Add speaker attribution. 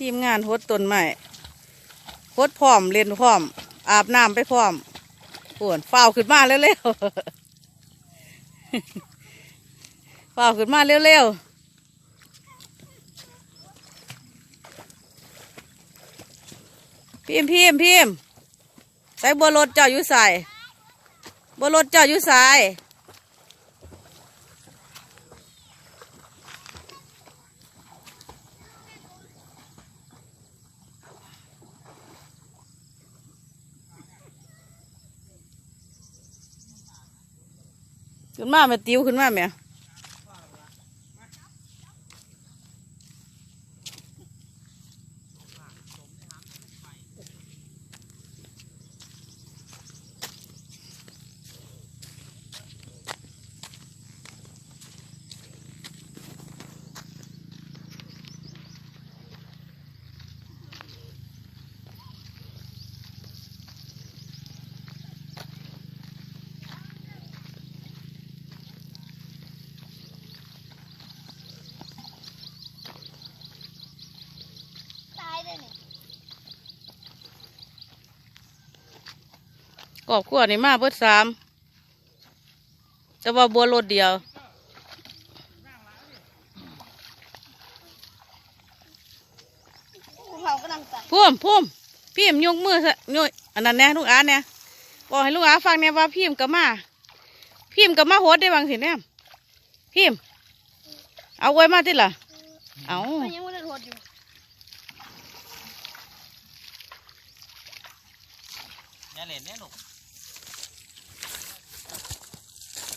Speaker 1: ทีมงานหดต้นไม้หดพร้อมเล่นพร้อม อาบน้ำไปพร้อมปวนฝ้าขึ้นมาเร็วๆฝ้าขึ้นมาเร็วๆพิมพิมพิมใส่บัวรถเจ้าอยู่ใส่บัวรถเจ้าอยู่ใส่ ขึ้นมาแม่ติวขึ้นมาแม่ กอบขวดนี่มาเบิดสามแต่ว่าบัวรถเดียว
Speaker 2: เขากำลังใส่
Speaker 1: พุ่มพุ่มพิมพ์ยกมือซะยกอันนั้นแน่ลูกอาเนี่ยบอกให้ลูกอาฟังเนี่ยว่าพิมพ์กับมาพิมพ์กับมาโหดได้บางสิเนี่ยพิมพ์เอาไว้มาที่ล่ะเอา
Speaker 2: มันยังไม่ได้รดอยู่
Speaker 3: อย่าเล่นเนี่ยลูก